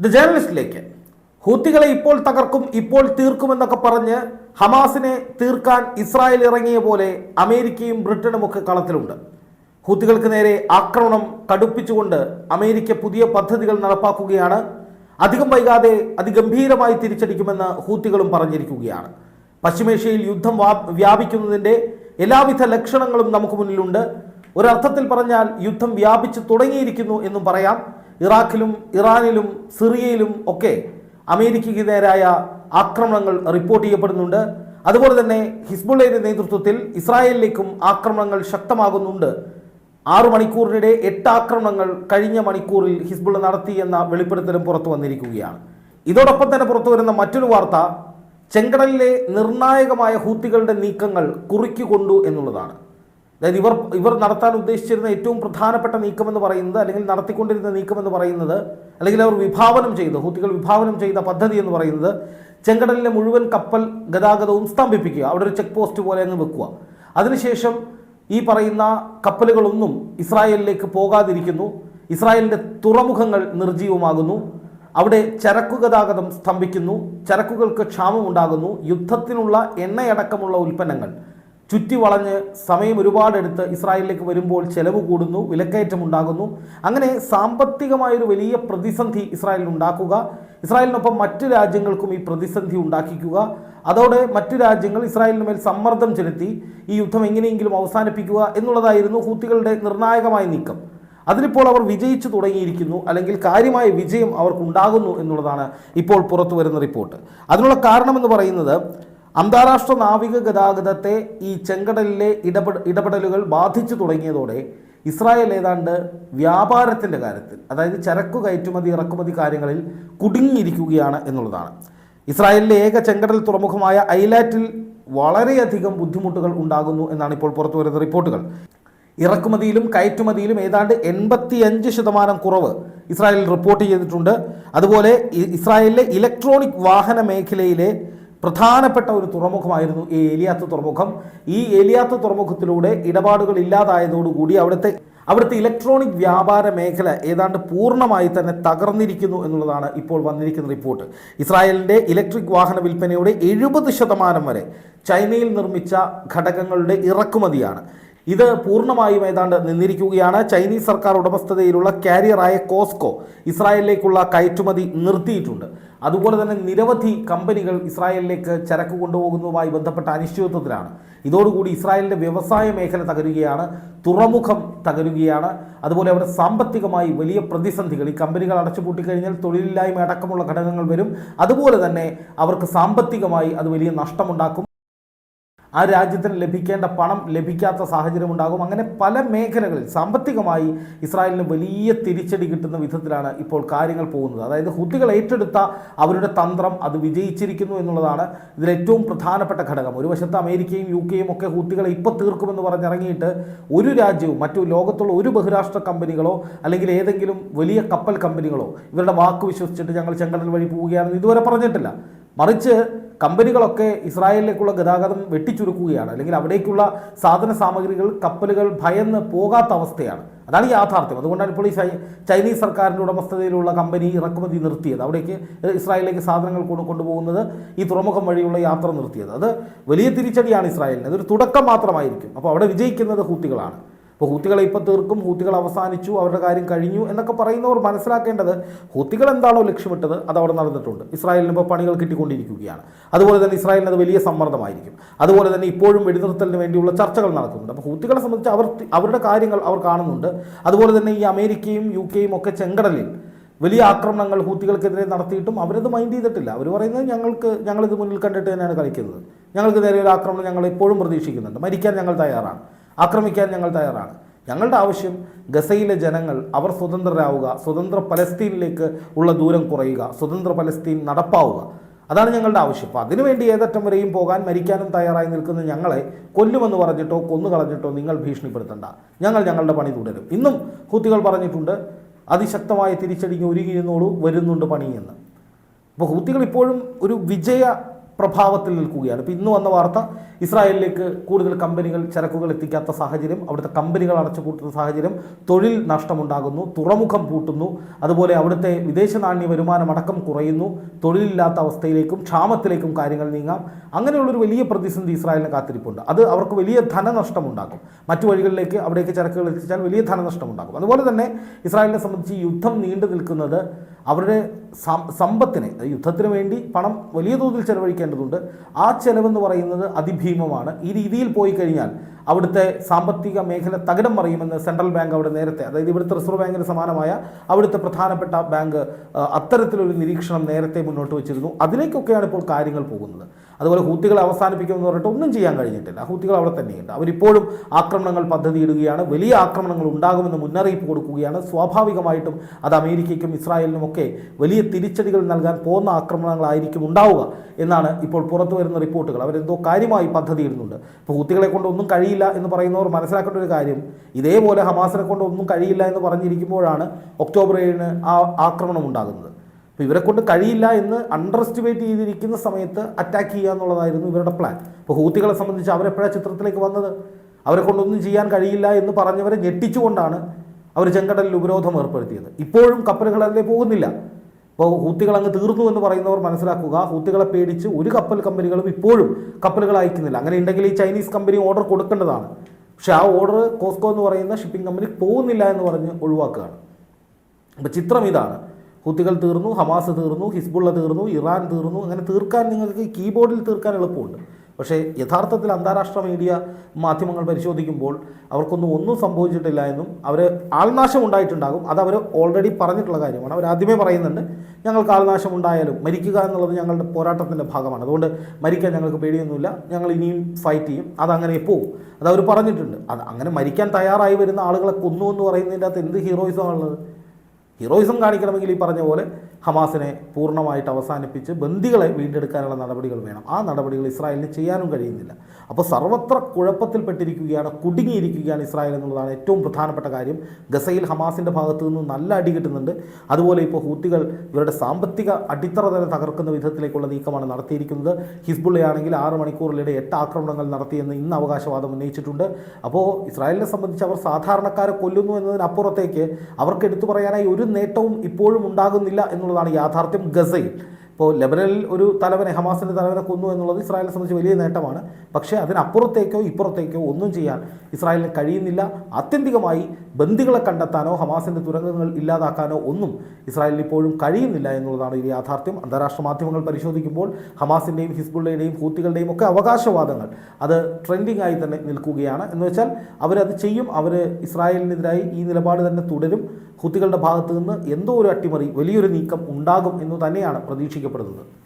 The ജേർണലിസ്റ്റിലേക്ക് ഹൂത്തികളെ ഇപ്പോൾ തകർക്കും ഇപ്പോൾ തീർക്കുമെന്നൊക്കെ പറഞ്ഞ് ഹമാസിനെ തീർക്കാൻ ഇസ്രായേൽ ഇറങ്ങിയ പോലെ അമേരിക്കയും ബ്രിട്ടനും ഒക്കെ കളത്തിലുണ്ട്. ഹൂത്തികൾക്ക് നേരെ ആക്രമണം കടുപ്പിച്ചുകൊണ്ട് അമേരിക്ക പുതിയ പദ്ധതികൾ നടപ്പാക്കുകയാണ്. അധികം വൈകാതെ അതിഗംഭീരമായി തിരിച്ചടിക്കുമെന്ന് ഹൂത്തികളും പറഞ്ഞിരിക്കുകയാണ്. പശ്ചിമേഷ്യയിൽ യുദ്ധം വ്യാപിക്കുന്നതിന്റെ എല്ലാവിധ ലക്ഷണങ്ങളും നമുക്ക് മുന്നിലുണ്ട്. ഒരർത്ഥത്തിൽ പറഞ്ഞാൽ യുദ്ധം വ്യാപിച്ചു തുടങ്ങിയിരിക്കുന്നു എന്നും പറയാം. ഇറാഖിലും ഇറാനിലും സിറിയയിലും ഒക്കെ അമേരിക്കയ്ക്ക് നേരായ ആക്രമണങ്ങൾ റിപ്പോർട്ട് ചെയ്യപ്പെടുന്നുണ്ട്. അതുപോലെ തന്നെ ഹിസ്ബുള്ളയുടെ നേതൃത്വത്തിൽ ഇസ്രായേലിലേക്കും ആക്രമണങ്ങൾ ശക്തമാകുന്നുണ്ട്. ആറു മണിക്കൂറിനിടെ എട്ട് ആക്രമണങ്ങൾ കഴിഞ്ഞ മണിക്കൂറിൽ ഹിസ്ബുള്ള നടത്തി എന്ന വെളിപ്പെടുത്തലും പുറത്തു വന്നിരിക്കുകയാണ്. ഇതോടൊപ്പം തന്നെ പുറത്തു വരുന്ന മറ്റൊരു വാർത്ത ചെങ്കടലിലെ നിർണായകമായ ഹൂത്തികളുടെ നീക്കങ്ങൾ കുറിക്കുകൊണ്ടു എന്നുള്ളതാണ്. അതായത് ഇവർ ഇവർ നടത്താൻ ഉദ്ദേശിച്ചിരുന്ന ഏറ്റവും പ്രധാനപ്പെട്ട നീക്കം എന്ന് പറയുന്നത് അല്ലെങ്കിൽ നടത്തിക്കൊണ്ടിരുന്ന നീക്കം എന്ന് പറയുന്നത് അല്ലെങ്കിൽ അവർ വിഭാവനം ചെയ്ത ഹൂത്തികൾ വിഭാവനം ചെയ്ത പദ്ധതി എന്ന് പറയുന്നത് ചെങ്കടലിലെ മുഴുവൻ കപ്പൽ ഗതാഗതവും സ്തംഭിപ്പിക്കുക. അവിടെ ഒരു ചെക്ക് പോസ്റ്റ് പോലെ അങ്ങ് വെക്കുക. അതിനുശേഷം ഈ പറയുന്ന കപ്പലുകളൊന്നും ഇസ്രായേലിലേക്ക് പോകാതിരിക്കുന്നു. ഇസ്രായേലിന്റെ തുറമുഖങ്ങൾ നിർജീവമാകുന്നു അവിടെ ചരക്കു ഗതാഗതം സ്തംഭിക്കുന്നു. ചരക്കുകൾക്ക് ക്ഷാമമുണ്ടാകുന്നു. യുദ്ധത്തിനുള്ള എണ്ണയടക്കമുള്ള ഉൽപ്പന്നങ്ങൾ. ചുറ്റി വളഞ്ഞ് സമയം ഒരുപാടെടുത്ത് ഇസ്രായേലിലേക്ക് വരുമ്പോൾ ചെലവ് കൂടുന്നു വിലക്കയറ്റം ഉണ്ടാകുന്നു അങ്ങനെ സാമ്പത്തികമായൊരു വലിയ പ്രതിസന്ധി ഇസ്രായേലിന് ഉണ്ടാക്കുക. ഇസ്രായേലിനൊപ്പം മറ്റു രാജ്യങ്ങൾക്കും ഈ പ്രതിസന്ധി ഉണ്ടാക്കിക്കുക. അതോടെ മറ്റു രാജ്യങ്ങൾ ഇസ്രായേലിന് മേൽ സമ്മർദ്ദം ചെലുത്തി ഈ യുദ്ധം എങ്ങനെയെങ്കിലും അവസാനിപ്പിക്കുക എന്നുള്ളതായിരുന്നു ഹൂത്തികളുടെ നിർണായകമായ നീക്കം. അതിനിപ്പോൾ അവർ വിജയിച്ചു തുടങ്ങിയിരിക്കുന്നു അല്ലെങ്കിൽ കാര്യമായ വിജയം അവർക്കുണ്ടാകുന്നു എന്നുള്ളതാണ് ഇപ്പോൾ പുറത്തു വരുന്ന റിപ്പോർട്ട്. അതിനുള്ള കാരണമെന്ന് പറയുന്നത് അന്താരാഷ്ട്ര നാവിക ഗതാഗതത്തെ ഈ ചെങ്കടലിലെ ഇടപെട ഇടപെടലുകൾ ബാധിച്ചു തുടങ്ങിയതോടെ ഇസ്രായേൽ ഏതാണ്ട് വ്യാപാരത്തിന്റെ കാര്യത്തിൽ അതായത് ചരക്കു കയറ്റുമതി ഇറക്കുമതി കാര്യങ്ങളിൽ കുടുങ്ങിയിരിക്കുകയാണ് എന്നുള്ളതാണ്. ഇസ്രായേലിലെ ഏക ചെങ്കടൽ തുറമുഖമായ ഐലാറ്റിൽ വളരെയധികം ബുദ്ധിമുട്ടുകൾ ഉണ്ടാകുന്നു എന്നാണ് ഇപ്പോൾ പുറത്തു വരുന്ന റിപ്പോർട്ടുകൾ. ഇറക്കുമതിയിലും കയറ്റുമതിയിലും ഏതാണ്ട് എൺപത്തിയഞ്ച് ശതമാനം കുറവ് ഇസ്രായേൽ റിപ്പോർട്ട് ചെയ്തിട്ടുണ്ട്. അതുപോലെ ഇസ്രായേലിലെ ഇലക്ട്രോണിക് വാഹന മേഖലയിലെ പ്രധാനപ്പെട്ട ഒരു തുറമുഖമായിരുന്നു ഈ ഏലിയാത്ത് തുറമുഖം. ഈ ഏലിയാത്ത് തുറമുഖത്തിലൂടെ ഇടപാടുകൾ ഇല്ലാതായതോടുകൂടി അവിടുത്തെ അവിടുത്തെ ഇലക്ട്രോണിക് വ്യാപാര മേഖല ഏതാണ്ട് പൂർണമായി തന്നെ തകർന്നിരിക്കുന്നു എന്നുള്ളതാണ് ഇപ്പോൾ വന്നിരിക്കുന്ന റിപ്പോർട്ട്. ഇസ്രായേലിന്റെ ഇലക്ട്രിക് വാഹന വിൽപ്പനയുടെ എഴുപത് ശതമാനം വരെ ചൈനയിൽ നിർമ്മിച്ച ഘടകങ്ങളുടെ ഇറക്കുമതിയാണ്. ഇത് പൂർണമായും ഏതാണ്ട് നിന്നിരിക്കുകയാണ്. ചൈനീസ് സർക്കാർ ഉടമസ്ഥതയിലുള്ള കാരിയറായ കോസ്കോ ഇസ്രായേലിലേക്കുള്ള കയറ്റുമതി നിർത്തിയിട്ടുണ്ട്. അതുപോലെ തന്നെ നിരവധി കമ്പനികൾ ഇസ്രായേലിലേക്ക് ചരക്ക് കൊണ്ടുപോകുന്നതുമായി ബന്ധപ്പെട്ട അനിശ്ചിതത്വത്തിലാണ്. ഇതോടുകൂടി ഇസ്രായേലിന്റെ വ്യവസായ മേഖല തകരുകയാണ് തുറമുഖം തകരുകയാണ്. അതുപോലെ അവിടെ സാമ്പത്തികമായി വലിയ പ്രതിസന്ധികൾ. ഈ കമ്പനികൾ അടച്ചുപൂട്ടിക്കഴിഞ്ഞാൽ തൊഴിലില്ലായ്മ അടക്കമുള്ള ഘടകങ്ങൾ വരും. അതുപോലെ തന്നെ അവർക്ക് സാമ്പത്തികമായി അത് വലിയ നഷ്ടമുണ്ടാക്കും. ആ രാജ്യത്തിന് ലഭിക്കേണ്ട പണം ലഭിക്കാത്ത സാഹചര്യം ഉണ്ടാകും. അങ്ങനെ പല മേഖലകളിൽ സാമ്പത്തികമായി ഇസ്രായേലിന് വലിയ തിരിച്ചടി കിട്ടുന്ന വിധത്തിലാണ് ഇപ്പോൾ കാര്യങ്ങൾ പോകുന്നത്. അതായത് ഹുദ്ദികൾ ഏറ്റെടുത്ത അവരുടെ തന്ത്രം അത് വിജയിച്ചിരിക്കുന്നു എന്നുള്ളതാണ് ഇതിലേറ്റവും പ്രധാനപ്പെട്ട ഘടകം. ഒരു വശത്ത് അമേരിക്കയും യു കെയും ഒക്കെ ഹൂത്തികളെ ഇപ്പോൾ തീർക്കുമെന്ന് പറഞ്ഞിറങ്ങിയിട്ട് ഒരു രാജ്യവും മറ്റു ലോകത്തുള്ള ഒരു ബഹുരാഷ്ട്ര കമ്പനികളോ അല്ലെങ്കിൽ ഏതെങ്കിലും വലിയ കപ്പൽ കമ്പനികളോ ഇവരുടെ വാക്ക് വിശ്വസിച്ചിട്ട് ഞങ്ങൾ ചെങ്കടൽ വഴി പോവുകയാണെന്ന് ഇതുവരെ പറഞ്ഞിട്ടില്ല. മറിച്ച് കമ്പനികളൊക്കെ ഇസ്രായേലിലേക്കുള്ള ഗതാഗതം വെട്ടിച്ചുരുക്കുകയാണ്. അല്ലെങ്കിൽ അവിടേക്കുള്ള സാധന സാമഗ്രികൾ കപ്പലുകൾ ഭയന്ന് പോകാത്ത അവസ്ഥയാണ്. അതാണ് യാഥാർത്ഥ്യം. അതുകൊണ്ടാണ് ഇപ്പോൾ ഈ ചൈനീസ് സർക്കാരിന്റെ ഉടമസ്ഥതയിലുള്ള കമ്പനി ഇറക്കുമതി നിർത്തിയത്. അവിടേക്ക് ഇസ്രായേലിലേക്ക് സാധനങ്ങൾ കൊണ്ട് കൊണ്ടുപോകുന്നത് ഈ തുറമുഖം വഴിയുള്ള യാത്ര നിർത്തിയത്. അത് വലിയ തിരിച്ചടിയാണ് ഇസ്രായേലിന്. അതൊരു തുടക്കം മാത്രമായിരിക്കും. അപ്പോൾ അവിടെ വിജയിക്കുന്നത് ഹൂത്തികളാണ്. അപ്പോൾ ഹൂത്തികളെ ഇപ്പോൾ തീർക്കും ഹൂത്തികൾ അവസാനിച്ചു അവരുടെ കാര്യം കഴിഞ്ഞു എന്നൊക്കെ പറയുന്നവർ മനസ്സിലാക്കേണ്ടത് ഹൂത്തികൾ എന്താണോ ലക്ഷ്യമിട്ടത് അത് അവിടെ നടന്നിട്ടുണ്ട്. ഇസ്രായേലിന് ഇപ്പോൾ പണികൾ കിട്ടിക്കൊണ്ടിരിക്കുകയാണ്. അതുപോലെ തന്നെ ഇസ്രായേലിന് അത് വലിയ സമ്മർദ്ദമായിരിക്കും. അതുപോലെ തന്നെ ഇപ്പോഴും വെടിനിർത്തലിന് വേണ്ടിയുള്ള ചർച്ചകൾ നടക്കുന്നുണ്ട്. അപ്പോൾ ഹൂത്തികളെ സംബന്ധിച്ച് അവർ അവരുടെ കാര്യങ്ങൾ അവർ കാണുന്നുണ്ട്. അതുപോലെ തന്നെ ഈ അമേരിക്കയും യു കെയും ഒക്കെ ചെങ്കടലിൽ വലിയ ആക്രമണങ്ങൾ ഹൂത്തികൾക്കെതിരെ നടത്തിയിട്ടും അവരത് മൈൻഡ് ചെയ്തിട്ടില്ല. അവർ പറയുന്നത് ഞങ്ങൾക്ക് ഞങ്ങളിത് മുന്നിൽ കണ്ടിട്ട് തന്നെയാണ് കളിക്കുന്നത്. ഞങ്ങൾക്ക് നേരെ ഒരു ആക്രമണം ഞങ്ങൾ എപ്പോഴും പ്രതീക്ഷിക്കുന്നുണ്ട്. മരിക്കാൻ ഞങ്ങൾ തയ്യാറാണ്. ആക്രമിക്കാൻ ഞങ്ങൾ തയ്യാറാണ്. ഞങ്ങളുടെ ആവശ്യം ഗസയിലെ ജനങ്ങൾ അവർ സ്വതന്ത്രരാവുക സ്വതന്ത്ര പലസ്തീനിലേക്ക് ഉള്ള ദൂരം കുറയുക സ്വതന്ത്ര പലസ്തീൻ നടപ്പാവുക. അതാണ് ഞങ്ങളുടെ ആവശ്യം. അപ്പോൾ അതിനുവേണ്ടി ഏതറ്റം വരെയും പോകാൻ മരിക്കാനും തയ്യാറായി നിൽക്കുന്ന ഞങ്ങളെ കൊല്ലുമെന്ന് പറഞ്ഞിട്ടോ കൊന്നു കളഞ്ഞിട്ടോ നിങ്ങൾ ഭീഷണിപ്പെടുത്തണ്ട. ഞങ്ങൾ ഞങ്ങളുടെ പണി തുടരും. ഇന്നും ഹൂത്തികൾ പറഞ്ഞിട്ടുണ്ട് അതിശക്തമായ തിരിച്ചടിക്ക് ഒരുങ്ങിയിരുന്നോളൂ വരുന്നുണ്ട് പണിയെന്ന്. അപ്പോൾ ഹൂത്തികൾ ഇപ്പോഴും ഒരു വിജയ പ്രഭാവത്തിൽ നിൽക്കുകയാണ്. ഇപ്പോൾ ഇന്ന് വന്ന വാർത്ത ഇസ്രായേലിലേക്ക് കൂടുതൽ കമ്പനികൾ ചരക്കുകൾ എത്തിക്കാത്ത സാഹചര്യം അവിടുത്തെ കമ്പനികൾ അടച്ചുപൂട്ടുന്ന സാഹചര്യം തൊഴിൽ നഷ്ടമുണ്ടാകുന്നു തുറമുഖം പൂട്ടുന്നു അതുപോലെ അവിടുത്തെ വിദേശ നാണ്യ വരുമാനം അടക്കം കുറയുന്നു തൊഴിലില്ലാത്ത അവസ്ഥയിലേക്കും ക്ഷാമത്തിലേക്കും കാര്യങ്ങൾ നീങ്ങാം. അങ്ങനെയുള്ളൊരു വലിയ പ്രതിസന്ധി ഇസ്രായേലിന് കാത്തിരിപ്പുണ്ട്. അത് അവർക്ക് വലിയ ധനനഷ്ടമുണ്ടാക്കും. മറ്റു വഴികളിലേക്ക് അവിടേക്ക് ചരക്കുകൾ എത്തിച്ചാൽ വലിയ ധനനഷ്ടമുണ്ടാക്കും. അതുപോലെ തന്നെ ഇസ്രായേലിനെ സംബന്ധിച്ച് യുദ്ധം നീണ്ടു നിൽക്കുന്നത് അവരുടെ സമ്പത്തിനെ യുദ്ധത്തിന് വേണ്ടി പണം വലിയ തോതിൽ ചെലവഴിക്കേണ്ടതുണ്ട്. ആ ചെലവെന്ന് പറയുന്നത് അതിഭീമമാണ്. ഈ രീതിയിൽ പോയി കഴിഞ്ഞാൽ അവിടുത്തെ സാമ്പത്തിക മേഖല തകിടം മറിയുമെന്ന് സെൻട്രൽ ബാങ്ക് അവിടെ നേരത്തെ അതായത് ഇവിടുത്തെ റിസർവ് ബാങ്കിന് സമാനമായ അവിടുത്തെ പ്രധാനപ്പെട്ട ബാങ്ക് അത്തരത്തിലൊരു നിരീക്ഷണം നേരത്തെ മുന്നോട്ട് വെച്ചിരുന്നു. അതിലേക്കൊക്കെയാണ് ഇപ്പോൾ കാര്യങ്ങൾ പോകുന്നത്. അതുപോലെ ഹൂത്തികളെ അവസാനിപ്പിക്കുമെന്ന് പറഞ്ഞിട്ട് ഒന്നും ചെയ്യാൻ കഴിഞ്ഞിട്ടില്ല. ഹൂത്തികൾ അവിടെ തന്നെയുണ്ട്. അവരിപ്പോഴും ആക്രമണങ്ങൾ പദ്ധതിയിടുകയാണ്. വലിയ ആക്രമണങ്ങൾ ഉണ്ടാകുമെന്ന് മുന്നറിയിപ്പ് കൊടുക്കുകയാണ്. സ്വാഭാവികമായിട്ടും അത് അമേരിക്കയ്ക്കും ഇസ്രായേലിനും ഒക്കെ വലിയ തിരിച്ചടികൾ നൽകാൻ പോകുന്ന ആക്രമണങ്ങളായിരിക്കും ഉണ്ടാവുക എന്നാണ് ഇപ്പോൾ പുറത്തു വരുന്ന റിപ്പോർട്ടുകൾ. അവരെന്തോ കാര്യമായി പദ്ധതി ഇടുന്നുണ്ട് ഇപ്പോൾ ഹൂത്തികളെ കൊണ്ട് ഒന്നും കഴിയില്ല എന്ന് പറയുന്നവർ മനസ്സിലാക്കേണ്ട ഒരു കാര്യം ഇതേപോലെ ഹമാസിനെ കൊണ്ട് ഒന്നും കഴിയില്ല എന്ന് പറഞ്ഞിരിക്കുമ്പോഴാണ് ഒക്ടോബർ ഏഴിന് ആ ആക്രമണം ഉണ്ടാകുന്നത്. അപ്പോൾ ഇവരെ കൊണ്ട് കഴിയില്ല എന്ന് അണ്ടർ എസ്റ്റിമേറ്റ് ചെയ്തിരിക്കുന്ന സമയത്ത് അറ്റാക്ക് ചെയ്യുക എന്നുള്ളതായിരുന്നു ഇവരുടെ പ്ലാൻ ഇപ്പോൾ ഹൂത്തികളെ സംബന്ധിച്ച് അവരെപ്പോഴാണ് ചിത്രത്തിലേക്ക് വന്നത്? അവരെ കൊണ്ടൊന്നും ചെയ്യാൻ കഴിയില്ല എന്ന് പറഞ്ഞവരെ ഞെട്ടിച്ചുകൊണ്ടാണ് അവർ ചെങ്കടലിൽ ഉപരോധം ഏർപ്പെടുത്തിയത്. ഇപ്പോഴും കപ്പലുകൾ അതിലേ പോകുന്നില്ല? ഇപ്പോൾ ഹൂത്തികൾ അങ്ങ് തീർന്നു എന്ന് പറയുന്നവർ മനസ്സിലാക്കുക ഹൂത്തികളെ പേടിച്ച് ഒരു കപ്പൽ കമ്പനികളും ഇപ്പോഴും കപ്പലുകൾ അയക്കുന്നില്ല. അങ്ങനെ ഉണ്ടെങ്കിൽ ഈ ചൈനീസ് കമ്പനി ഓർഡർ കൊടുക്കേണ്ടതാണ്. പക്ഷേ ആ ഓർഡർ കോസ്കോ എന്ന് പറയുന്ന ഷിപ്പിംഗ് കമ്പനി പോകുന്നില്ല എന്ന് പറഞ്ഞ് ഒഴിവാക്കുകയാണ്. അപ്പോൾ ചിത്രം ഇതാണ്. ഹൂത്തികൾ തീർന്നു ഹമാസ് തീർന്നു ഹിസ്ബുള്ള തീർന്നു ഇറാൻ തീർന്നു അങ്ങനെ തീർക്കാൻ നിങ്ങൾക്ക് കീബോർഡിൽ തീർക്കാൻ എളുപ്പമുണ്ട്. പക്ഷേ യഥാർത്ഥത്തിൽ അന്താരാഷ്ട്ര മീഡിയ മാധ്യമങ്ങൾ പരിശോധിക്കുമ്പോൾ അവർക്കൊന്നും ഒന്നും സംഭവിച്ചിട്ടില്ല എന്നും അവർ ആൾനാശം ഉണ്ടായിട്ടുണ്ടാകും അത് അവർ ഓൾറെഡി പറഞ്ഞിട്ടുള്ള കാര്യമാണ്. അവർ ആദ്യമേ പറയുന്നുണ്ട് ഞങ്ങൾക്ക് ആൾനാശം ഉണ്ടായാലും മരിക്കുക എന്നുള്ളത് ഞങ്ങളുടെ പോരാട്ടത്തിന്റെ ഭാഗമാണ്. അതുകൊണ്ട് മരിക്കാൻ ഞങ്ങൾക്ക് പേടിയൊന്നുമില്ല. ഞങ്ങൾ ഇനിയും ഫൈറ്റ് ചെയ്യും. അതങ്ങനെ പോകും അത് അവർ പറഞ്ഞിട്ടുണ്ട്. അത് അങ്ങനെ മരിക്കാൻ തയ്യാറായി വരുന്ന ആളുകളെ കൊന്നു എന്ന് പറയുന്നതിന്റെ അകത്ത് എന്ത് ഹീറോയിസമാണുള്ളത് ഹീറോയിസം കാണിക്കണമെങ്കിൽ ഈ പറഞ്ഞ പോലെ ഹമാസിനെ പൂർണമായിട്ട് അവസാനിപ്പിച്ച് ബന്ദികളെ വീണ്ടെടുക്കാനുള്ള നടപടികൾ വേണം. ആ നടപടികൾ ഇസ്രായേലിന് ചെയ്യാനും കഴിയുന്നില്ല. അപ്പോൾ സർവത്ര കുഴപ്പത്തിൽപ്പെട്ടിരിക്കുകയാണ് കുടുങ്ങിയിരിക്കുകയാണ് ഇസ്രായേൽ എന്നുള്ളതാണ് ഏറ്റവും പ്രധാനപ്പെട്ട കാര്യം. ഗസയിൽ ഹമാസിന്റെ ഭാഗത്തു നിന്ന് നല്ല അടി കിട്ടുന്നുണ്ട്. അതുപോലെ ഇപ്പോൾ ഹൂത്തികൾ ഇവരുടെ സാമ്പത്തിക അടിത്തറ തന്നെ തകർക്കുന്ന വിധത്തിലേക്കുള്ള നീക്കമാണ് നടത്തിയിരിക്കുന്നത്. ഹിസ്ബുള്ളയാണെങ്കിൽ ആറ് മണിക്കൂറിലിടെ എട്ട് ആക്രമണങ്ങൾ നടത്തിയെന്ന് ഇന്ന് അവകാശവാദം ഉന്നയിച്ചിട്ടുണ്ട്. അപ്പോൾ ഇസ്രായേലിനെ സംബന്ധിച്ച് അവർ സാധാരണക്കാരെ കൊല്ലുന്നു എന്നതിനപ്പുറത്തേക്ക് അവർക്ക് എടുത്തു പറയാനായി ഒരു നേട്ടവും ഇപ്പോഴും ഉണ്ടാകുന്നില്ല എന്നുള്ളതാണ് യാഥാർത്ഥ്യം ഗസയിൽ. ഇപ്പോൾ ലെബനനിൽ ഒരു തലവനെ ഹമാസിന്റെ തലവനെ കൊന്നു എന്നുള്ളത് ഇസ്രായേലിനെ സംബന്ധിച്ച് വലിയ നേട്ടമാണ്. പക്ഷേ അതിനപ്പുറത്തേക്കോ ഇപ്പുറത്തേക്കോ ഒന്നും ചെയ്യാൻ ഇസ്രായേലിന് കഴിയുന്നില്ല. ആത്യന്തികമായി ബന്ദികളെ കണ്ടെത്താനോ ഹമാസിന്റെ തുരങ്കങ്ങൾ ഇല്ലാതാക്കാനോ ഒന്നും ഇസ്രായേലിന് ഇപ്പോഴും കഴിയുന്നില്ല എന്നുള്ളതാണ് ഈ യാഥാർത്ഥ്യം. അന്താരാഷ്ട്ര മാധ്യമങ്ങൾ പരിശോധിക്കുമ്പോൾ ഹമാസിന്റെയും ഹിസ്ബുള്ളയുടെയും ഹൂത്തികളുടെയും ഒക്കെ അവകാശവാദങ്ങൾ അത് ട്രെൻഡിങ് ആയി തന്നെ നിൽക്കുകയാണ്. എന്ന് വെച്ചാൽ അവരത് ചെയ്യും. അവർ ഇസ്രായേലിനെതിരായി ഈ നിലപാട് തന്നെ തുടരും. ഹൂത്തികളുടെ ഭാഗത്തു നിന്ന് എന്തോ ഒരു അട്ടിമറി വലിയൊരു നീക്കം ഉണ്ടാകും എന്ന് തന്നെയാണ് പ്രതീക്ഷിക്കപ്പെടുന്നത്.